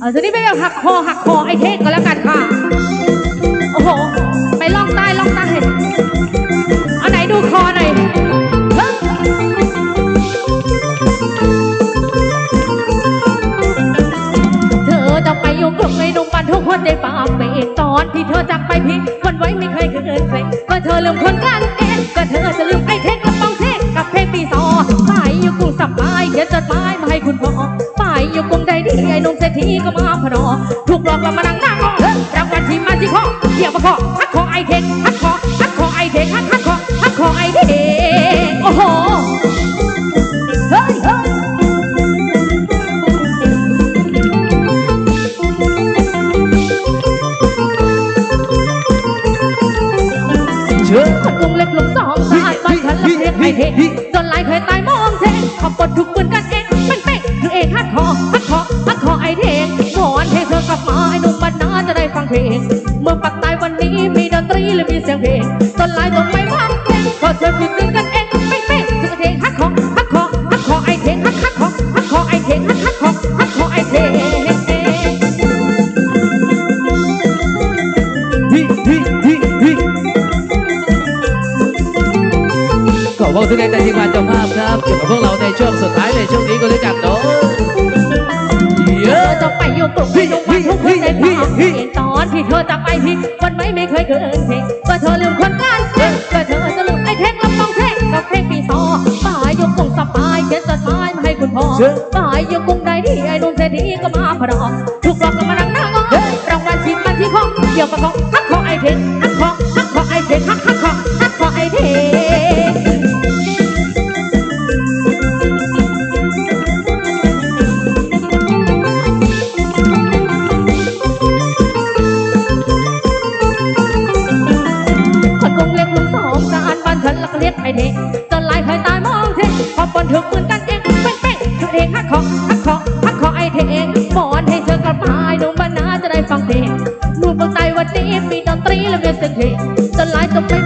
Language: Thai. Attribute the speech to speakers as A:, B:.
A: เอาทีนี้ไปแบบหักคอหักคอไอ้เทศก็แล้วกันค่ะ โอ้โห ไปล่องใต้ล่องใต้เอาไหนดูคอหน่อยเฮ้ยเธอจะไปยู่กลุ่มในดงบันทุกคนในป่าเปนตอนที่เธอจากไปพียงคนไว้ไม่เคยเกินใครก็เธอลืมคนกันเองก็เธอจะลืมไอ้เทศกับปองเทศกับเพลงปีสองไปอยู่กรุงสับไปเขียนจดหมายมาให้คุณ อยู่กรุงใดดีไอ้นุ่มเศรษฐีก็มาพนอถูกหลอกแล้วมานั่งหน้างอเฮ้ยรางวัลที่มาที่ข้อเดี๋ยวมาข้อฮักคอไอเทคฮักคอฮักคอไอเทคฮักฮักคอฮักคอไอเทคโอ้โหเฮ้ยเฮ้ย
B: เชิญ
A: คนกรุงเล็กลงสองสายบ้านฉันละเพลงไอเทคจนหลายเคยตายมองเทงขอบปดทุกปืน มื่อปักตายวันนี้มีดนตรีและมีเสียงเพลงจนลายต้องไปฟังเพลงก็เธอคือตื่นกันเองเป๊ะเป๊ะคือเทคฮักคอฮักคอฮักคอไอเทคฮักฮักคอฮักคอไอเทคฮักฮักคอฮักคอไอเทค
B: ฮิฮิฮิฮิขอบคุณทุกท่านที่มาเจ้าภาพครับอยู่กับพวกเราในช่วงสุดท้ายในช่วงนี้ก็เลยกันเนาะเยอะ
A: จะไปอยู่กลุ่มในดงบันทุกคนในป่าเห็นตอน ที่เธอจากไปพี่วันไม่ไม่เคยเกินเพลงก็เธอลืมคนกันเองก็เธอจะลืมไอ้เทคลำปองเทคกับเพลงปีสองป่ายยกกงสบายเขียนจดหมายมาให้คุณพ่อป่ายยกกงใดที่ไอ้หนุ่มเศรษฐีก็มาพนอถูกหลอกก็มานั่งหน้างอรางวัลชิมมันที่ข้องเกี่ยวกับของฮักของไอ้เทค พอปนถึงมือกันเองเป้งเป้งเธอเองฮักของฮักของฮักของไอเธอเองหมอนให้เธอกระพายนุ่มบ้านาจะได้ฟังเพลงรูปเมืองไทยวันนี้มีดนตรีและเมียสิงห์จนหลายจนไม่